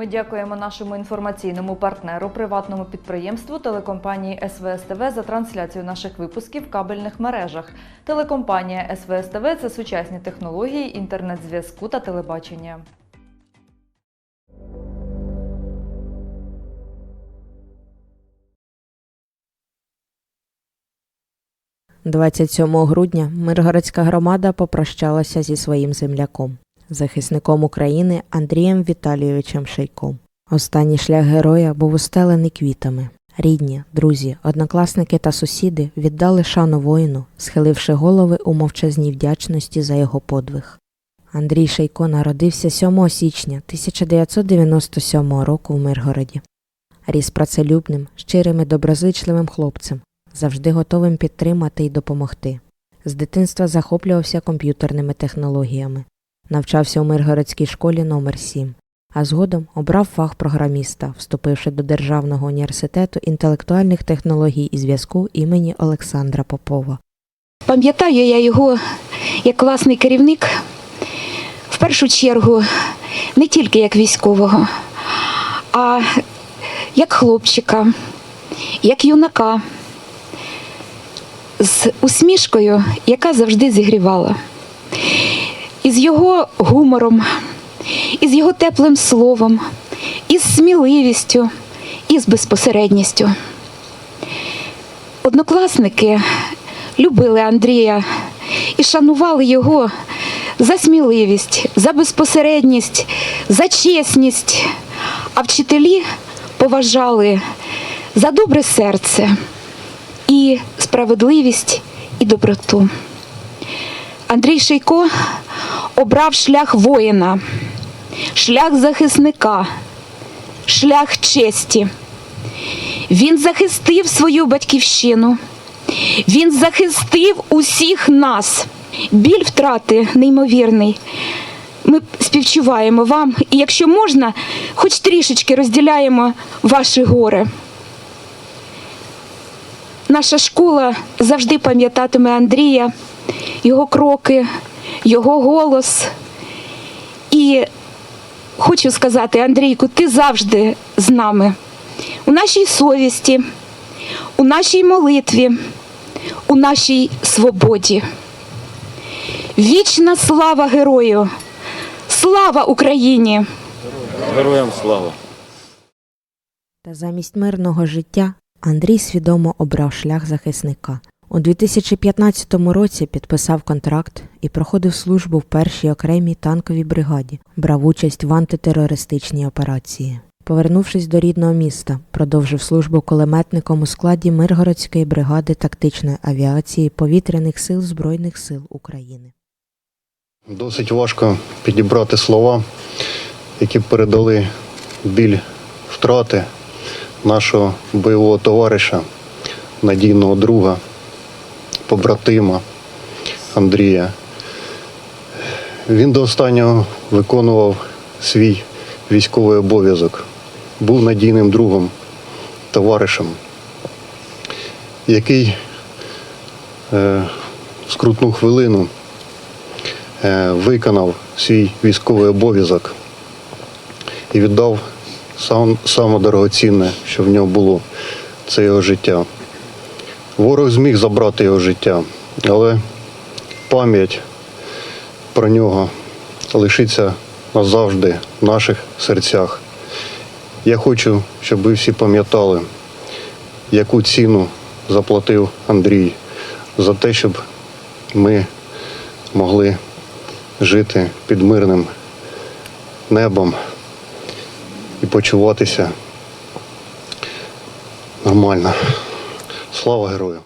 Ми дякуємо нашому інформаційному партнеру, приватному підприємству телекомпанії СВСТВ за трансляцію наших випусків в кабельних мережах. Телекомпанія СВСТВ – це сучасні технології інтернет-зв'язку та телебачення. 27 грудня Миргородська громада попрощалася зі своїм земляком, захисником України Андрієм Віталійовичем Шейком. Останній шлях героя був устелений квітами. Рідні, друзі, однокласники та сусіди віддали шану воїну, схиливши голови у мовчазній вдячності за його подвиг. Андрій Шейко народився 7 січня 1997 року в Миргороді. Ріс працелюбним, щирим і доброзичливим хлопцем, завжди готовим підтримати і допомогти. З дитинства захоплювався комп'ютерними технологіями, навчався у Миргородській школі номер 7 а згодом обрав фах програміста, вступивши до Державного університету інтелектуальних технологій і зв'язку імені Олександра Попова. Пам'ятаю я його як класний керівник, в першу чергу не тільки як військового, а як хлопчика, як юнака, з усмішкою, яка завжди зігрівала. І з його гумором, і з його теплим словом, і з сміливістю, і з безпосередністю. Однокласники любили Андрія і шанували його за сміливість, за безпосередність, за чесність, а вчителі поважали за добре серце і справедливість і доброту. Андрій Шейко обрав шлях воїна, шлях захисника, шлях честі. Він захистив свою батьківщину. Він захистив усіх нас. Біль втрати неймовірний. Ми співчуваємо вам, і якщо можна, хоч трішечки розділяємо ваше горе. Наша школа завжди пам'ятатиме Андрія, його кроки, його голос. І хочу сказати, Андрійку, ти завжди з нами у нашій совісті, у нашій молитві, у нашій свободі. Вічна слава герою! Слава Україні! Героям слава! Та замість мирного життя Андрій свідомо обрав шлях захисника. У 2015 році підписав контракт і проходив службу в першій окремій танковій бригаді, брав участь в антитерористичній операції. Повернувшись до рідного міста, продовжив службу кулеметником у складі Миргородської бригади тактичної авіації повітряних сил Збройних сил України. Досить важко підібрати слова, які б передали біль втрати нашого бойового товариша, надійного друга, побратима Андрія. Він до останнього виконував свій військовий обов'язок, був надійним другом, товаришем, який е, в скрутну хвилину е, виконав свій військовий обов'язок і віддав сам, саме дорогоцінне, що в нього було, це його життя. Ворог зміг забрати його життя, але пам'ять про нього лишиться назавжди в наших серцях. Я хочу, щоб ви всі пам'ятали, яку ціну заплатив Андрій за те, щоб ми могли жити під мирним небом і почуватися нормально. Слава герою!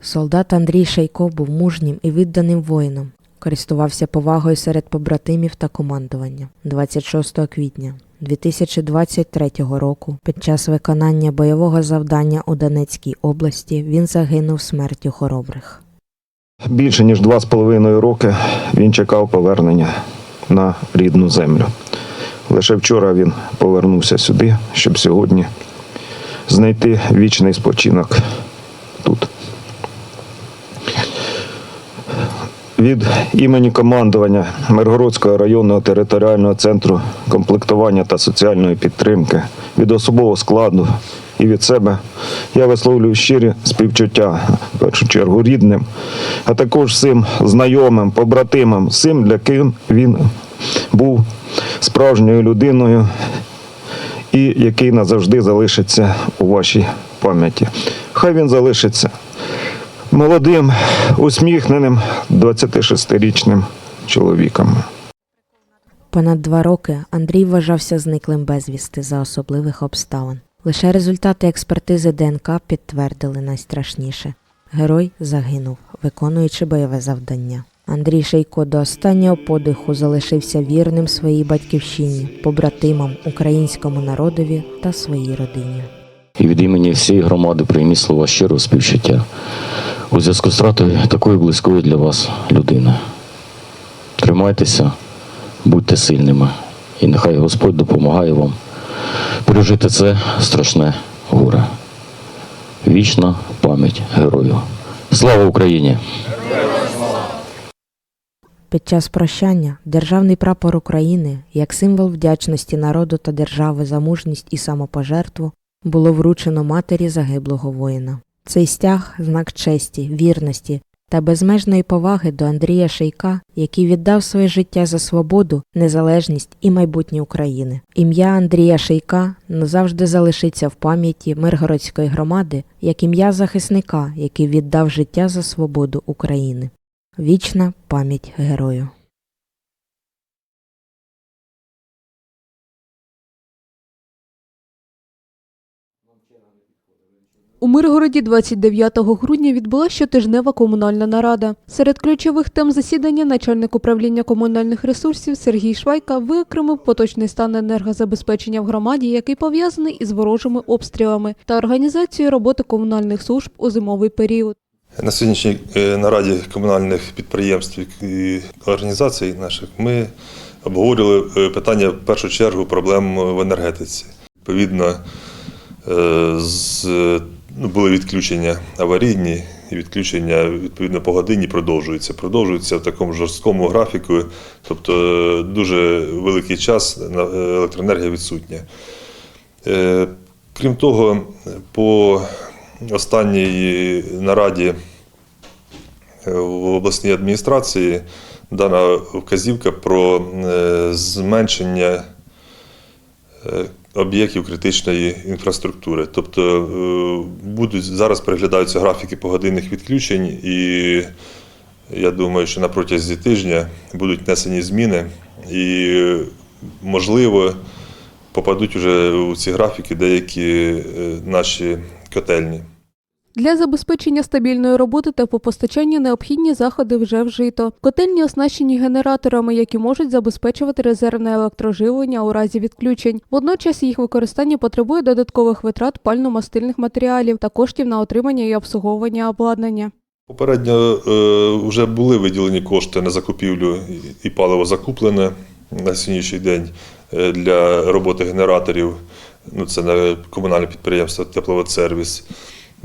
Солдат Андрій Шейко був мужнім і відданим воїном, користувався повагою серед побратимів та командування. 26 квітня 2023 року під час виконання бойового завдання у Донецькій області він загинув смертю хоробрих. Більше ніж два з половиною роки він чекав повернення на рідну землю. Лише вчора він повернувся сюди, щоб сьогодні знайти вічний спочинок тут. від імені командування Миргородського районного територіального центру комплектування та соціальної підтримки, від особового складу і від себе я висловлюю щирі співчуття, в першу чергу рідним, а також всім знайомим, побратимам, всім, для ким він був справжньою людиною і який назавжди залишиться у вашій пам'яті. Хай він залишиться молодим, усміхненим 26-річним чоловіком. Понад два роки Андрій вважався зниклим безвісти за особливих обставин. Лише результати експертизи ДНК підтвердили найстрашніше. Герой загинув, виконуючи бойове завдання. Андрій Шейко до останнього подиху залишився вірним своїй батьківщині, побратимам, українському народові та своїй родині. і від імені всієї громади прийміть слова щирого співчуття у зв'язку з втратою такої близької для вас людини. Тримайтеся, будьте сильними, і нехай Господь допомагає вам пережити це страшне горе. Вічна пам'ять герою. Слава Україні! Під час прощання державний прапор України, як символ вдячності народу та держави за мужність і самопожертву, було вручено матері загиблого воїна. Цей стяг знак честі, вірності та безмежної поваги до Андрія Шейка, який віддав своє життя за свободу, незалежність і майбутнє України. Ім'я Андрія Шейка назавжди залишиться в пам'яті Миргородської громади як ім'я захисника, який віддав життя за свободу України. Вічна пам'ять герою. У Миргороді 29 грудня відбулася щотижнева комунальна нарада. Серед ключових тем засідання начальник управління комунальних ресурсів Сергій Швайка виокремив поточний стан енергозабезпечення в громаді, який пов'язаний із ворожими обстрілами та організацією роботи комунальних служб у зимовий період. На сьогоднішній е, нараді комунальних підприємств і організацій наших ми обговорювали е, питання в першу чергу проблем в енергетиці. Відповідно, е, з, ну, були відключення аварійні, і відключення відповідно по годині продовжуються. Продовжуються в такому жорсткому графіку, тобто е, дуже великий час е, електроенергія відсутня. Е, Крім того, по останній нараді е, в обласній адміністрації дана вказівка про е, зменшення е, об'єктів критичної інфраструктури. Тобто будуть зараз переглядаються графіки погодинних відключень, і я думаю, що на протязі тижня будуть внесені зміни, і можливо попадуть вже у ці графіки деякі наші котельні. Для забезпечення стабільної роботи та по постачанню необхідні заходи вже вжито. Котельні оснащені генераторами, які можуть забезпечувати резервне електроживлення у разі відключень. Водночас їх використання потребує додаткових витрат пально-мастильних матеріалів та коштів на отримання і обслуговування обладнання. Попередньо е, вже були виділені кошти на закупівлю і- і паливо закуплене на сьогоднішній день е, для роботи генераторів. Ну, це на комунальне підприємство Тепловодсервіс.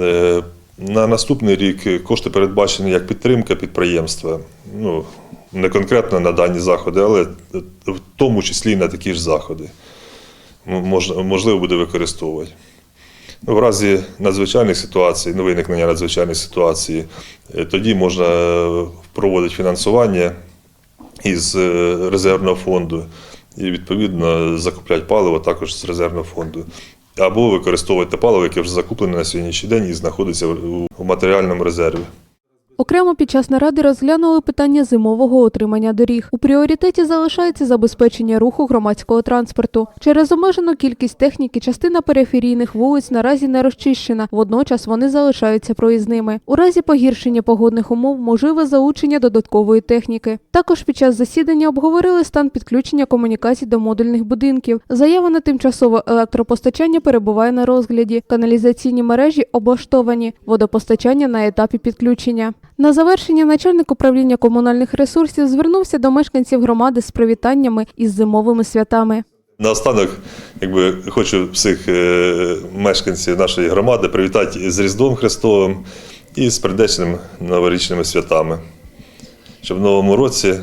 Е, На наступний рік кошти передбачені як підтримка підприємства. Ну, не конкретно на дані заходи, але в тому числі і на такі ж заходи. Можливо, буде використовувати. Ну, В разі надзвичайних ситуацій, ну, виникнення надзвичайних ситуацій, е, тоді можна е, проводити фінансування із резервного фонду і відповідно закупляти паливо також з резервного фонду. Або використовувати паливо, яке вже закуплене на сьогоднішній день і знаходиться в матеріальному резерві. Окремо під час наради розглянули питання зимового утримання доріг. У пріоритеті залишається забезпечення руху громадського транспорту. Через обмежену кількість техніки частина периферійних вулиць наразі не розчищена, водночас вони залишаються проїзними. У разі погіршення погодних умов можливе залучення додаткової техніки. Також під час засідання обговорили стан підключення комунікацій до модульних будинків. Заява на тимчасове електропостачання перебуває на розгляді. Каналізаційні мережі облаштовані, водопостачання на етапі підключення. На завершення начальник управління комунальних ресурсів звернувся до мешканців громади з привітаннями із зимовими святами. Наостанок, якби хочу всіх е, мешканців нашої громади привітати з Різдвом Христовим і з прийдешними новорічними святами. щоб в новому році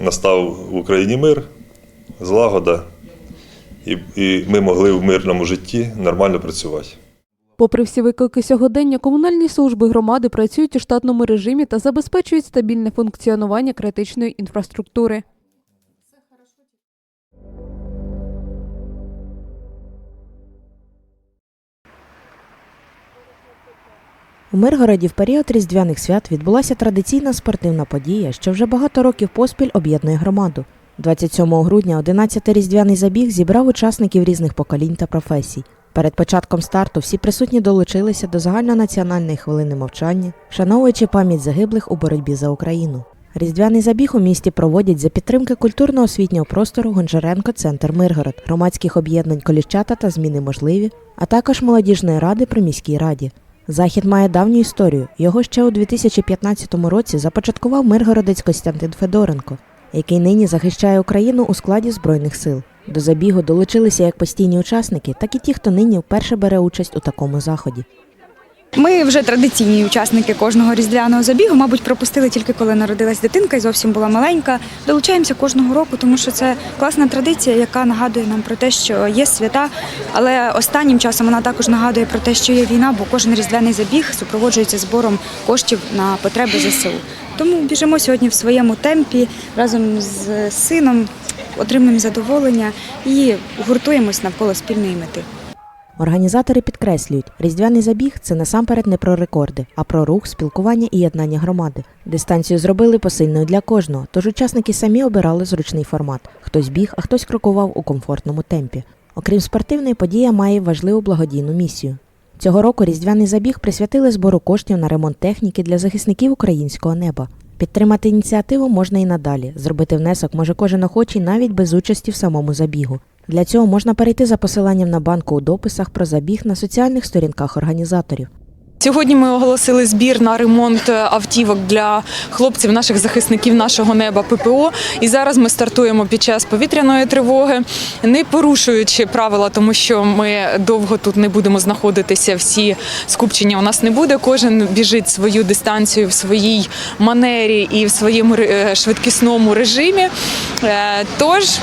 настав в Україні мир, злагода, і ми могли в мирному житті нормально працювати. Попри всі виклики сьогодення, комунальні служби громади працюють у штатному режимі та забезпечують стабільне функціонування критичної інфраструктури. У Миргороді в період різдвяних свят відбулася традиційна спортивна подія, що вже багато років поспіль об'єднує громаду. 27 грудня 11-й різдвяний забіг зібрав учасників різних поколінь та професій. Перед початком старту всі присутні долучилися до загальнонаціональної хвилини мовчання, вшановуючи пам'ять загиблих у боротьбі за Україну. Різдвяний забіг у місті проводять за підтримки культурно-освітнього простору Гончаренко Центр Миргород, громадських об'єднань Коліщата та зміни можливі, а також молодіжної ради при міській раді. Захід має давню історію. Його ще у 2015 році започаткував миргородець Костянтин Федоренко, який нині захищає Україну у складі Збройних сил. До забігу долучилися як постійні учасники, так і ті, хто нині вперше бере участь у такому заході. Ми вже традиційні учасники кожного різдвяного забігу. Мабуть, пропустили тільки коли народилась дитинка і зовсім була маленька. Долучаємося кожного року, тому що це класна традиція, яка нагадує нам про те, що є свята. Але останнім часом вона також нагадує про те, що є війна, бо кожен різдвяний забіг супроводжується збором коштів на потреби ЗСУ. Тому біжимо сьогодні в своєму темпі разом з сином, отримуємо задоволення і гуртуємось навколо спільної мети. Організатори підкреслюють, різдвяний забіг це насамперед не про рекорди, а про рух, спілкування і єднання громади. Дистанцію зробили посильною для кожного, тож учасники самі обирали зручний формат. Хтось біг, а хтось крокував у комфортному темпі. Окрім спортивної, подія має важливу благодійну місію. Цього року різдвяний забіг присвятили збору коштів на ремонт техніки для захисників українського неба. Підтримати ініціативу можна і надалі. Зробити внесок може кожен охочий навіть без участі в самому забігу. Для цього можна перейти за посиланням на банку у дописах про забіг на соціальних сторінках організаторів. Сьогодні ми оголосили збір на ремонт автівок для хлопців, наших захисників нашого неба ППО. І зараз ми стартуємо під час повітряної тривоги, не порушуючи правила, тому що ми довго тут не будемо знаходитися. Всі скупчення у нас не буде. Кожен біжить свою дистанцію в своїй манері і в своєму е, швидкісному режимі. Е, Тож е,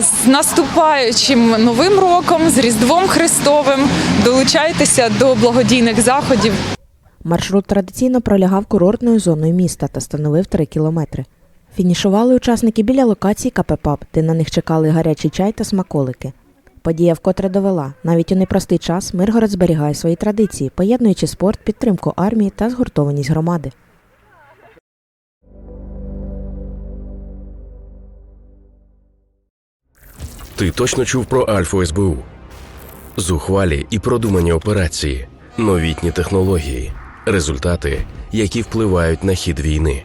з наступаючим новим роком, з Різдвом Христовим, долучайтеся до благодійних заходів. Маршрут традиційно пролягав курортною зоною міста та становив 3 кілометри. Фінішували учасники біля локації КП де на них чекали гарячий чай та смаколики. Подія вкотре довела, навіть у непростий час Миргород зберігає свої традиції, поєднуючи спорт, підтримку армії та згуртованість громади. Ти точно чув про Альфу СБУ? Зухвалі і продумані операції, новітні технології, результати, які впливають на хід війни.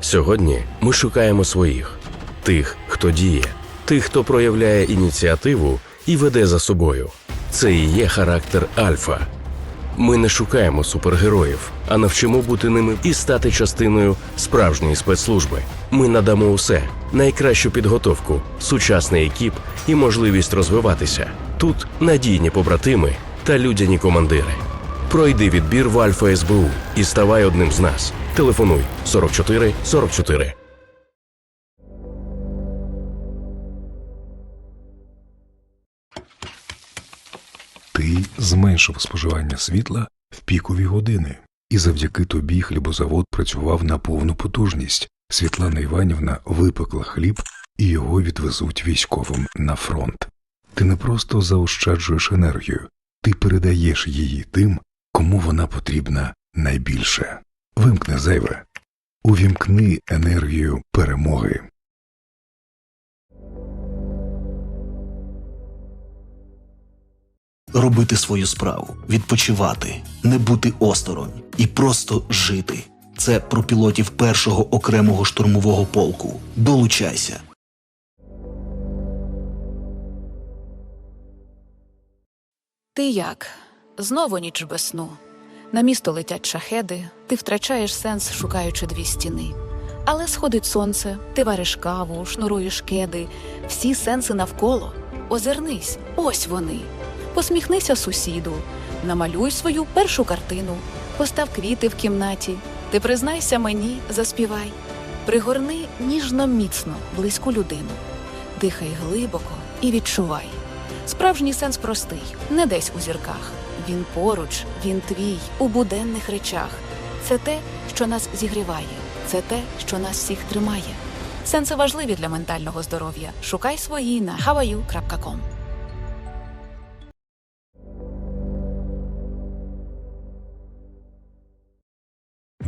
Сьогодні ми шукаємо своїх тих, хто діє, тих, хто проявляє ініціативу і веде за собою. Це і є характер Альфа. Ми не шукаємо супергероїв, а навчимо бути ними і стати частиною справжньої спецслужби. Ми надамо усе найкращу підготовку, сучасний екіп і можливість розвиватися. Тут надійні побратими та людяні командири. Пройди відбір в Альфа СБУ і ставай одним з нас. Телефонуй 44 44. Ти зменшив споживання світла в пікові години, і завдяки тобі хлібозавод працював на повну потужність. Світлана Іванівна випекла хліб і його відвезуть військовим на фронт. Ти не просто заощаджуєш енергію, ти передаєш її тим, кому вона потрібна найбільше. Вимкни зайве, увімкни енергію перемоги. Робити свою справу, відпочивати, не бути осторонь і просто жити. Це про пілотів першого окремого штурмового полку. Долучайся. Ти як? Знову ніч без сну. На місто летять шахеди, ти втрачаєш сенс, шукаючи дві стіни. Але сходить сонце, ти вариш каву, шнуруєш кеди, всі сенси навколо. Озирнись, ось вони. Посміхнися сусіду, намалюй свою першу картину, постав квіти в кімнаті. Ти признайся мені, заспівай. Пригорни ніжно міцно близьку людину. Дихай глибоко і відчувай. Справжній сенс простий, не десь у зірках. Він поруч, він твій, у буденних речах. Це те, що нас зігріває, це те, що нас всіх тримає. Сенси важливі для ментального здоров'я. Шукай свої на hawaii.com.